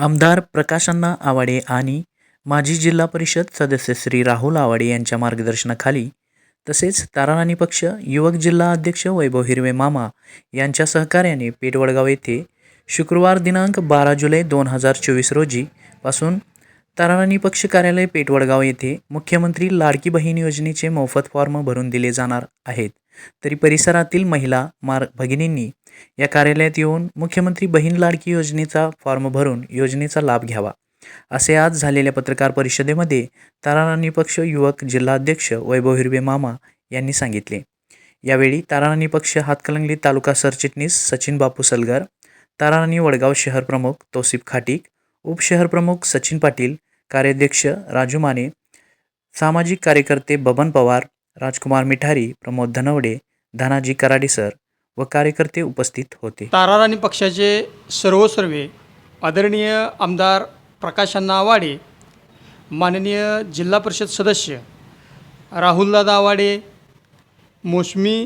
आमदार प्रकाशअण्णा आवाडे आणि माजी जिल्हा परिषद सदस्य श्री राहुल आवाडे यांच्या मार्गदर्शनाखाली तसेच ताराराणी पक्ष युवक जिल्हा अध्यक्ष वैभव हिरवे मामा यांच्या सहकार्याने पेठवडगाव येथे शुक्रवार दिनांक बारा जुलै दोन हजार चोवीस रोजी पासून ताराराणी पक्ष कार्यालय पेठवडगाव येथे मुख्यमंत्री लाडकी बहीण योजनेचे मोफत फॉर्म भरून दिले जाणार आहेत. तरी परिसरातील महिला मार भगिनींनी या कार्यालयात येऊन मुख्यमंत्री बहीण लाडकी योजनेचा फॉर्म भरून योजनेचा लाभ घ्यावा. असे आज झालेल्या पत्रकार परिषदेमध्ये ताराराणी पक्ष युवक जिल्हाध्यक्ष वैभव हिरवे मामा यांनी सांगितले. यावेळी ताराराणी पक्ष हातकलंगली तालुका सरचिटणीस सचिन बापू सलगर ताराराणी वडगाव शहर प्रमुख तोसिफ खाटीक उपशहर प्रमुख सचिन पाटील कार्याध्यक्ष राजू माने सामाजिक कार्यकर्ते बबन पवार राजकुमार मिठारी प्रमोद धनवडे धनाजी कराडे सर व कार्यकर्ते उपस्थित होते. ताराराणी पक्षाचे सर्वसर्वे आदरणीय आमदार प्रकाशांना आवाडे माननीय जिल्हा परिषद सदस्य राहुलदादा आवाडे मोसमी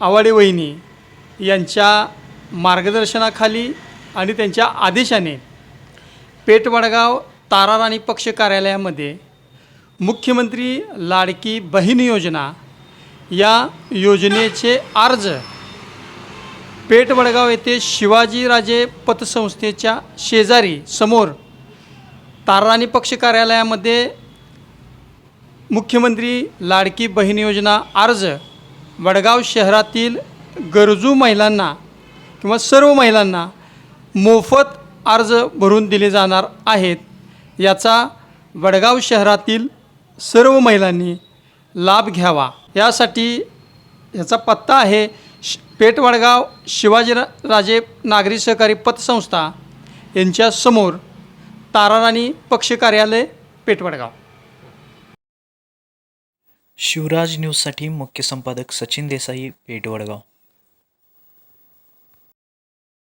आवाडे वहिनी यांच्या मार्गदर्शनाखाली आणि त्यांच्या आदेशाने पेठ वडगाव ताराराणी पक्ष कार्यालयामध्ये मुख्यमंत्री लाडकी बहीण योजना या योजनेचे अर्ज पेठ वडगाव येथे शिवाजीराजे पतसंस्थेच्या शेजारी समोर ताराणी पक्ष कार्यालयामध्ये मुख्यमंत्री लाडकी बहीण योजना अर्ज वडगाव शहरातील गरजू महिलांना किंवा सर्व महिलांना मोफत अर्ज भरून दिले जाणार आहेत. याचा वडगाव शहरातील सर्व महिलांनी लाभ घ्यावा. यासाठी याचा पत्ता आहे श पेटवडगाव शिवाजी शिवाजीरा राजे नागरी सहकारी पतसंस्था यांच्यासमोर ताराराणी पक्ष कार्यालय पेटवडगाव. शिवराज न्यूजसाठी मुख्य संपादक सचिन देसाई पेटवडगाव.